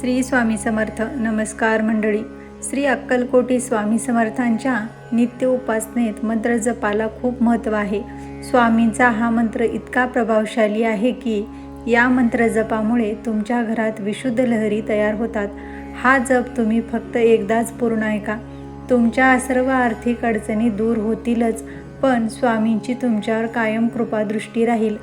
श्री स्वामी समर्थ. नमस्कार मंडळी. श्री अक्कलकोटी स्वामी समर्थांच्या नित्य उपासनेत मंत्र जपाला खूप महत्त्व आहे. स्वामींचा हा मंत्र इतका प्रभावशाली आहे की या मंत्र जपामुळे तुमच्या घरात विशुद्ध लहरी तयार होतात. हा जप तुम्ही फक्त एकदाच पूर्ण ऐका. तुमच्या सर्व आर्थिक अडचणी दूर होतीलच पण स्वामींची तुमच्यावर कायम कृपादृष्टी राहील.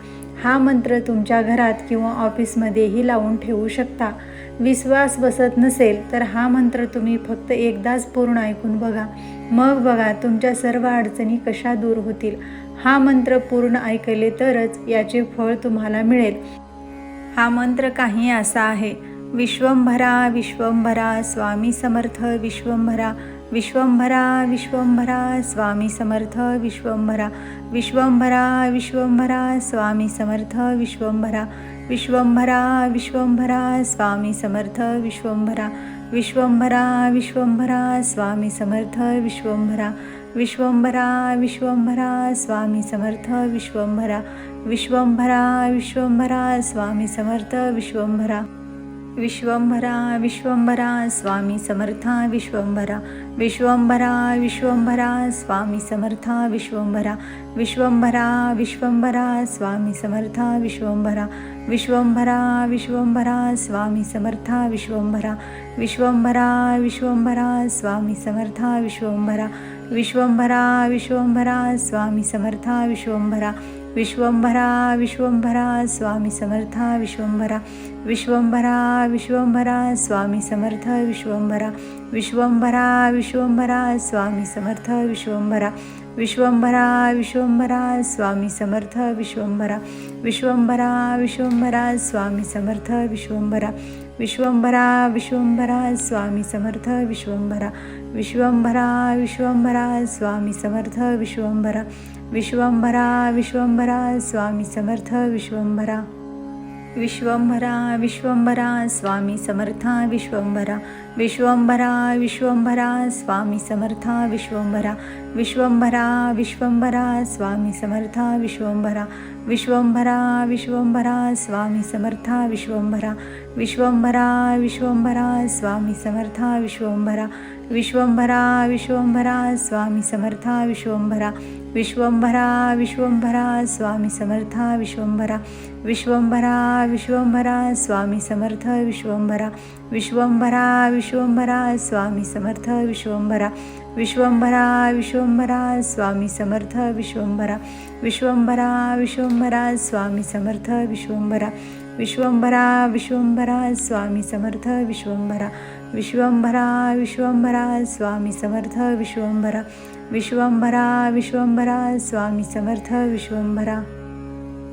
हा मंत्र तुमच्या घरात किंवा ऑफिसमध्येही लावून ठेवू शकता. विश्वास बसत नसेल तर हा मंत्र तुम्ही फक्त एकदाच पूर्ण ऐकून बघा. मग बघा तुमच्या सर्व अडचणी कशा दूर होतील. हा मंत्र पूर्ण ऐकले तरच याचे फळ तुम्हाला मिळेल. हा मंत्र काही असा आहे. विश्वंभरा विश्वंभरा स्वामी समर्थ विश्वंभरा. विश्वंभरा विश्वंभरा स्वामी समर्थ विश्वंभरा विश्वंभरा विश्वंभरा स्वामी समर्थ विश्वंभरा विश्वंभरा विश्वंभरा स्वामी समर्थ विश्वंभरा विश्वंभरा विश्वंभरा स्वामी समर्थ विश्वंभरा विश्वंभरा विश्वंभरा स्वामी समर्थ विश्वंभरा विश्वंभरा विश्वंभरा स्वामी समर्थ विश्वंभरा विश्वंभरा विश्वंभरा स्वामी समर्था विश्वंभरा विश्वंभरा विश्वंभरा स्वामी समर्था विश्वंभरा विश्वंभरा विश्वंभरा स्वामी समर्था विश्वंभरा विश्वंभरा विश्वंभरा स्वामी समर्था विश्वंभरा विश्वंभरा विश्वंभरा स्वामी समर्था विश्वंभरा विश्वंभरा विश्वंभरा स्वामी समर्था विश्वंभरा विश्वंभरा विश्वंभरा स्वामी समर्था विश्वंभरा विश्वंभरा विश्वंभरा स्वामी समर्थ विश्वंभरा विश्वंभरा विश्वंभरा स्वामी समर्थ विश्वंभरा विश्वंभरा विश्वंभरा स्वामी समर्थ विश्वंभरा विश्वंभरा विश्वंभरा स्वामी समर्थ विश्वंभरा विश्वंभरा विश्वंभरा स्वामी समर्थ विश्वंभरा विश्वंभरा विश्वंभरा स्वामी समर्थ विश्वंभरा विश्वंभरा विश्वंभरा स्वामी समर्थ विश्वंभरा. विश्वंभरा विश्वंभरा स्वामी समर्था विश्वंभरा. विश्वंभरा विश्वंभरा स्वामी समर्था विश्वंभरा. विश्वंभरा विश्वंभरा स्वामी समर्था विश्वंभरा. विश्वंभरा विश्वंभरा स्वामी समर्था विश्वंभरा. विश्वंभरा विश्वंभरा स्वामी समर्था विश्वंभरा. विश्वंभरा विश्वंभरा स्वामी समर्था विश्वंभरा. विश्वंभरा विश्वंभरा स्वामी समर्था विश्वंभरा विश्वंभरा विश्वंभरा स्वामी समर्थ विश्वंभरा विश्वंभरा विश्वंभरा स्वामी समर्थ विश्वंभरा विश्वंभरा विश्वंभरा स्वामी समर्थ विश्वंभरा विश्वंभरा विश्वंभरा स्वामी समर्थ विश्वंभरा विश्वंभरा विश्वंभरा स्वामी समर्थ विश्वंभरा विश्वंभरा विश्वंभरा स्वामी समर्थ विश्वंभरा विश्वंभरा विश्वंभरा स्वामी समर्थ विश्वंभरा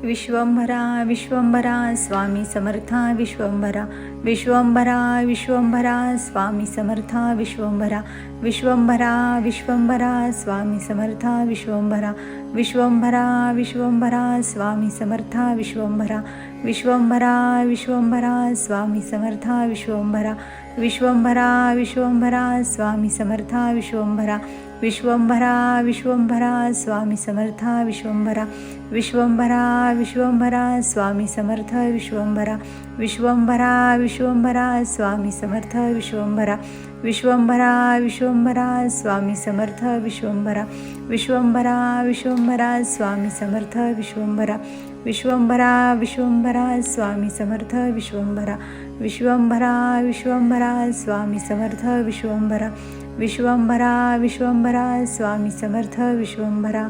विश्वंभरा विश्वंभरा स्वामी समर्था विश्वंभरा विश्वंभरा विश्वंभरा स्वामी समर्था विश्वंभरा विश्वंभरा विश्वंभरा स्वामी समर्था विश्वंभरा विश्वंभरा विश्वंभरा स्वामी समर्था विश्वंभरा विश्वंभरा विश्वंभरा स्वामी समर्था विश्वंभरा विश्वंभरा विश्वंभरा स्वामी समर्था विश्वंभरा विश्वंभरा विश्वंभरा स्वामी समर्था विश्वंभरा विश्वंभरा विश्वंभरा स्वामी समर्थ विश्वंभरा विश्वंभरा विश्वंभरा स्वामी समर्थ विश्वंभरा विश्वंभरा विश्वंभरा स्वामी समर्थ विश्वंभरा विश्वंभरा विश्वंभरा स्वामी समर्थ विश्वंभरा विश्वंभरा विश्वंभरा स्वामी समर्थ विश्वंभरा विश्वंभरा विश्वंभरा स्वामी समर्थ विश्वंभरा विश्वंभरा विश्वंभरा स्वामी समर्थ विश्वंभरा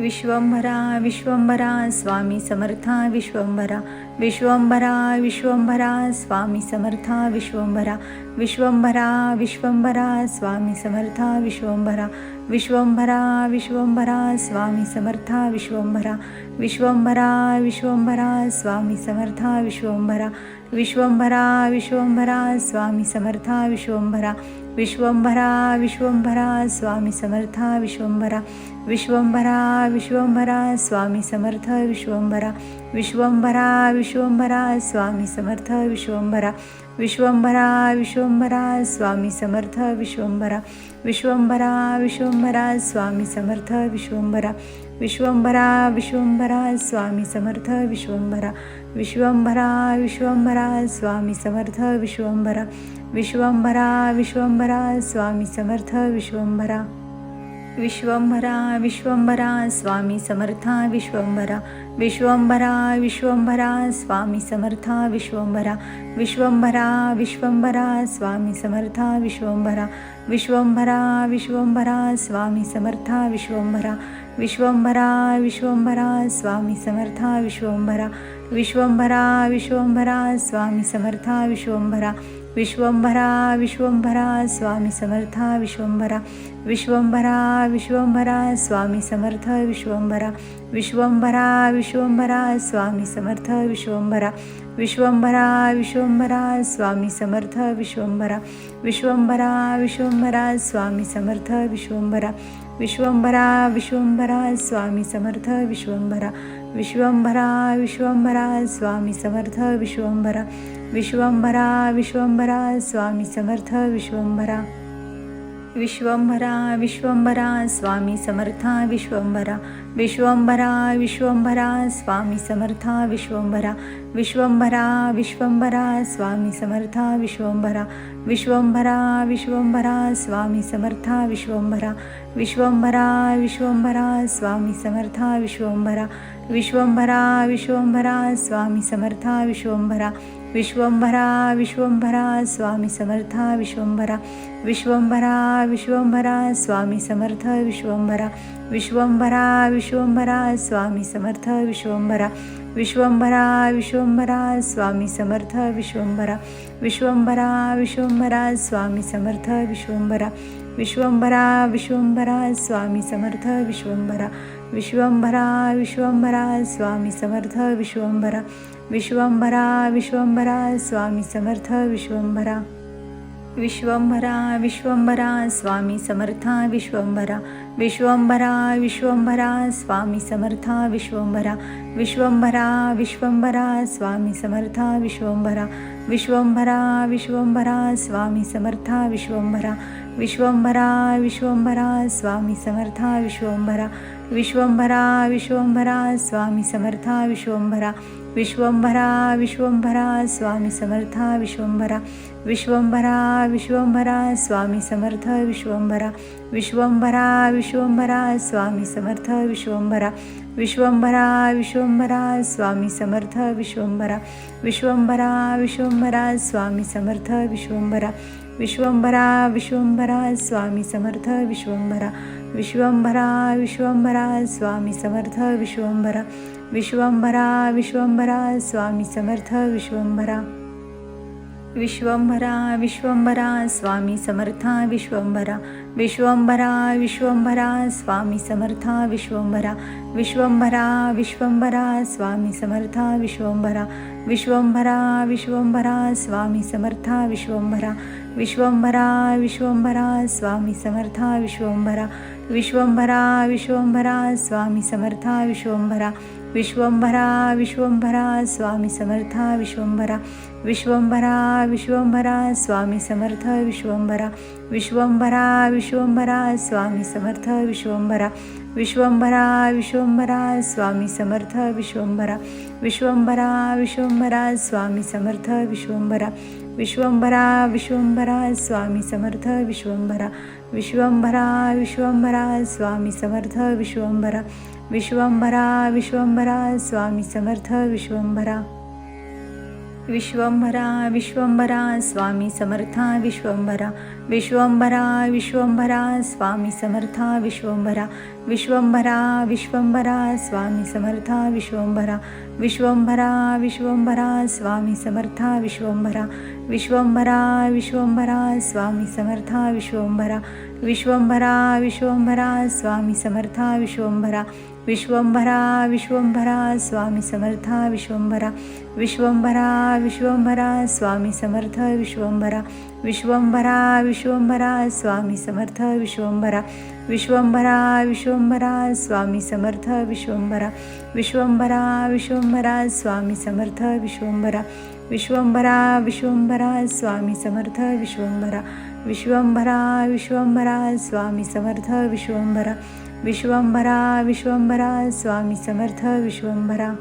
विश्वंभरा विश्वंभरा स्वामी समर्था विश्वंभरा विश्वंभरा विश्वंभरा स्वामी समर्था विश्वंभरा विश्वंभरा विश्वंभरा स्वामी समर्था विश्वंभरा विश्वंभरा विश्वंभरा स्वामी समर्था विश्वंभरा विश्वंभरा विश्वंभरा स्वामी समर्था विश्वंभरा विश्वंभरा विश्वंभरा स्वामी समर्था विश्वंभरा विश्वंभरा विश्वंभरा स्वामी समर्था विश्वंभरा विश्वंभरा विश्वंभरा स्वामी समर्थ विश्वंभरा विश्वंभरा विश्वंभरा स्वामी समर्थ विश्वंभरा विश्वंभरा विश्वंभरा स्वामी समर्थ विश्वंभरा विश्वंभरा विश्वंभरा स्वामी समर्थ विश्वंभरा विश्वंभरा विश्वंभरा स्वामी समर्थ विश्वंभरा विश्वंभरा विश्वंभरा स्वामी समर्थ विश्वंभरा विश्वंभरा विश्वंभरा स्वामी समर्थ विश्वंभरा. विश्वंभरा विश्वंभरा स्वामी समर्था विश्वंभरा. विश्वंभरा विश्वंभरा स्वामी समर्था विश्वंभरा. विश्वंभरा विश्वंभरा स्वामी समर्था विश्वंभरा. विश्वंभरा विश्वंभरा स्वामी समर्था विश्वंभरा. विश्वंभरा विश्वंभरा स्वामी समर्था विश्वंभरा. विश्वंभरा विश्वंभरा स्वामी समर्था विश्वंभरा. विश्वंभरा विश्वंभरा स्वामी समर्था विश्वंभरा विश्वंभरा विश्वंभरा स्वामी समर्थ विश्वंभरा विश्वंभरा विश्वंभरा स्वामी समर्थ विश्वंभरा विश्वंभरा विश्वंभरा स्वामी समर्थ विश्वंभरा विश्वंभरा विश्वंभरा स्वामी समर्थ विश्वंभरा विश्वंभरा विश्वंभरा स्वामी समर्थ विश्वंभरा विश्वंभरा विश्वंभरा स्वामी समर्थ विश्वंभरा विश्वंभरा विश्वंभरा स्वामी समर्थ विश्वंभरा. विश्वंभरा विश्वंभरा स्वामी समर्था विश्वंभरा. विश्वंभरा विश्वंभरा स्वामी समर्था विश्वंभरा. विश्वंभरा विश्वंभरा स्वामी समर्था विश्वंभरा. विश्वंभरा विश्वंभरा स्वामी समर्था विश्वंभरा. विश्वंभरा विश्वंभरा स्वामी समर्था विश्वंभरा. विश्वंभरा विश्वंभरा स्वामी समर्था विश्वंभरा विश्वंभरा विश्वंभरा स्वामी समर्था विश्वंभरा विश्वंभरा विश्वंभरा स्वामी समर्थ विश्वंभरा विश्वंभरा विश्वंभरा स्वामी समर्थ विश्वंभरा विश्वंभरा विश्वंभरा स्वामी समर्थ विश्वंभरा विश्वंभरा विश्वंभरा स्वामी समर्थ विश्वंभरा विश्वंभरा विश्वंभरा स्वामी समर्थ विश्वंभरा विश्वंभरा विश्वंभरा स्वामी समर्थ विश्वंभरा विश्वंभरा विश्वंभरा स्वामी समर्थ विश्वंभरा विश्वंभरा विश्वंभरा स्वामी समर्था विश्वंभरा विश्वंभरा विश्वंभरा स्वामी समर्था विश्वंभरा विश्वंभरा विश्वंभरा स्वामी समर्था विश्वंभरा विश्वंभरा विश्वंभरा स्वामी समर्था विश्वंभरा विश्वंभरा विश्वंभरा स्वामी समर्था विश्वंभरा विश्वंभरा विश्वंभरा स्वामी समर्था विश्वंभरा विश्वंभरा विश्वंभरा स्वामी समर्था विश्वंभरा विश्वंभरा विश्वंभरा स्वामी समर्थ विश्वंभरा विश्वंभरा विश्वंभरा स्वामी समर्थ विश्वंभरा विश्वंभरा विश्वंभरा स्वामी समर्थ विश्वंभरा विश्वंभरा विश्वंभरा स्वामी समर्थ विश्वंभरा विश्वंभरा विश्वंभरा स्वामी समर्थ विश्वंभरा विश्वंभरा विश्वंभरा स्वामी समर्थ विश्वंभरा विश्वंभरा विश्वंभरा स्वामी समर्थ विश्वंभरा विश्वंभरा विश्वंभरा स्वामी समर्था विश्वंभरा विश्वंभरा विश्वंभरा स्वामी समर्था विश्वंभरा विश्वंभरा विश्वंभरा स्वामी समर्था विश्वंभरा विश्वंभरा विश्वंभरा स्वामी समर्था विश्वंभरा विश्वंभरा विश्वंभरा स्वामी समर्था विश्वंभरा विश्वंभरा विश्वंभरा स्वामी समर्था विश्वंभरा विश्वंभरा विश्वंभरा स्वामी समर्था विश्वंभरा विश्वंभरा विश्वंभरा स्वामी समर्थ विश्वंभरा विश्वंभरा विश्वंभरा स्वामी समर्थ विश्वंभरा विश्वंभरा विश्वंभरा स्वामी समर्थ विश्वंभरा विश्वंभरा विश्वंभरा स्वामी समर्थ विश्वंभरा विश्वंभरा विश्वंभरा स्वामी समर्थ विश्वंभरा विश्वंभरा विश्वंभरा स्वामी समर्थ विश्वंभरा विश्वंभरा विश्वंभरा स्वामी समर्थ विश्वंभरा विश्वंभरा विश्वंभरा स्वामी समर्था विश्वंभरा विश्वंभरा विश्वंभरा स्वामी समर्था विश्वंभरा विश्वंभरा विश्वंभरा स्वामी समर्था विश्वंभरा विश्वंभरा विश्वंभरा स्वामी समर्था विश्वंभरा विश्वंभरा विश्वंभरा स्वामी समर्था विश्वंभरा विश्वंभरा विश्वंभरा स्वामी समर्था विश्वंभरा विश्वंभरा विश्वंभरा स्वामी समर्था विश्वंभरा विश्वंभरा विश्वंभरा स्वामी समर्थ विश्वंभरा विश्वंभरा विश्वंभरा स्वामी समर्थ विश्वंभरा विश्वंभरा विश्वंभरा स्वामी समर्थ विश्वंभरा विश्वंभरा विश्वंभरा स्वामी समर्थ विश्वंभरा विश्वंभरा विश्वंभरा स्वामी समर्थ विश्वंभरा विश्वंभरा विश्वंभरा स्वामी समर्थ विश्वंभरा विश्वंभरा विश्वंभरा स्वामी समर्थ विश्वंभरा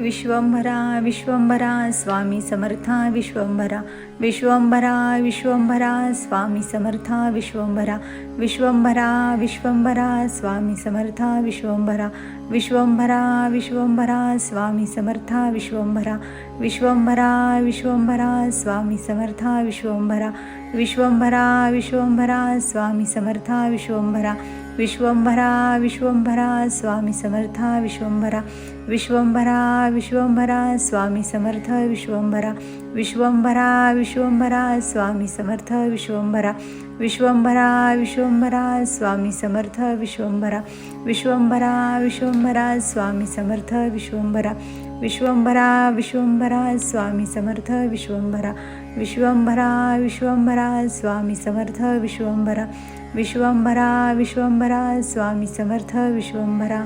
विश्वंभरा विश्वंभरा स्वामी समर्था विश्वंभरा विश्वंभरा विश्वंभरा स्वामी समर्था विश्वंभरा विश्वंभरा विश्वंभरा स्वामी समर्था विश्वंभरा विश्वंभरा विश्वंभरा स्वामी समर्था विश्वंभरा विश्वंभरा विश्वंभरा स्वामी समर्था विश्वंभरा विश्वंभरा विश्वंभरा स्वामी समर्था विश्वंभरा विश्वंभरा विश्वंभरा स्वामी समर्था विश्वंभरा विश्वंभरा विश्वंभरा स्वामी समर्थ विश्वंभरा विश्वंभरा विश्वंभरा स्वामी समर्थ विश्वंभरा विश्वंभरा विश्वंभरा स्वामी समर्थ विश्वंभरा विश्वंभरा विश्वंभरा स्वामी समर्थ विश्वंभरा विश्वंभरा विश्वंभरा स्वामी समर्थ विश्वंभरा विश्वंभरा विश्वंभरा स्वामी समर्थ विश्वंभरा विश्वंभरा विश्वंभरा स्वामी समर्थ विश्वंभरा